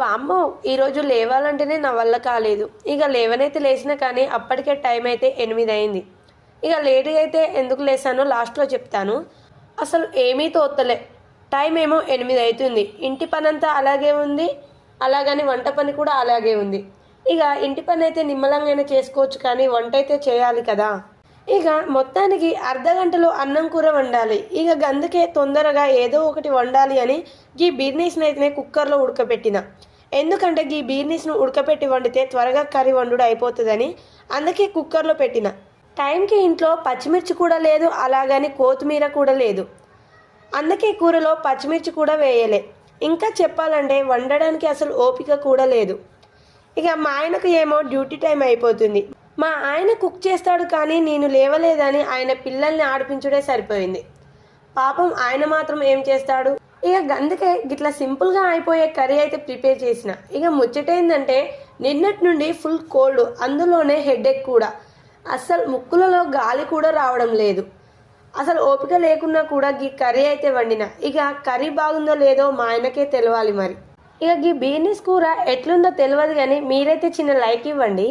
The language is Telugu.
వామ్మో ఈరోజు లేవాలంటేనే నా వల్ల కాలేదు. ఇక లేవనైతే లేచినా కానీ అప్పటికే టైం అయితే ఎనిమిది అయింది ఇక లేటుగా అయితే ఎందుకు లేసానో లాస్ట్లో చెప్తాను. అసలు ఏమీ తోత్తలే. టైం ఏమో ఎనిమిది అవుతుంది ఇంటి పని అంతా అలాగే ఉంది. అలాగని వంట పని కూడా అలాగే ఉంది. ఇక ఇంటి పని అయితే నిమ్మలంగానే చేసుకోవచ్చు కానీ వంట అయితే చేయాలి కదా. ఇక మొత్తానికి అర్ధ గంటలో అన్నం కూర వండాలి. ఇక గందుకే తొందరగా ఏదో ఒకటి వండాలి అని గీ బీర్నీస్ని అయితే కుక్కర్లో ఉడకబెట్టిన. ఎందుకంటే గీ బీర్నీస్ను ఉడకబెట్టి వండితే త్వరగా కర్రీ వండుడు అయిపోతుందని అందుకే కుక్కర్లో పెట్టిన. టైంకి ఇంట్లో పచ్చిమిర్చి కూడా లేదు అలాగని కొత్తిమీర కూడా లేదు. అందుకే కూరలో పచ్చిమిర్చి కూడా వేయలే. ఇంకా చెప్పాలంటే వండడానికి అసలు ఓపిక కూడా లేదు. ఇక మా ఆయనకు ఏమో డ్యూటీ టైం అయిపోతుంది. మా ఆయన కుక్ చేస్తాడు కానీ నేను లేవలేదని ఆయన పిల్లల్ని ఆడిపించుడే సరిపోయింది. పాపం ఆయన మాత్రం ఏం చేస్తాడు? ఇక అందుకే గిట్లా సింపుల్గా అయిపోయే కర్రీ అయితే ప్రిపేర్ చేసిన. ఇక ముచ్చటేందంటే నిన్నటి నుండి ఫుల్ కోల్డ్ అందులోనే హెడేక్ కూడా. అస్సలు ముక్కులలో గాలి కూడా రావడం లేదు. అసలు ఓపిక లేకున్నా కూడా గీ కర్రీ అయితే వండిన. ఇక కర్రీ బాగుందో లేదో మా ఆయనకే తెలవాలి మరి. ఇక గీ బీర్నీస్ కూర ఎట్లుందో తెలియదు కానీ మీరైతే చిన్న లైక్ ఇవ్వండి.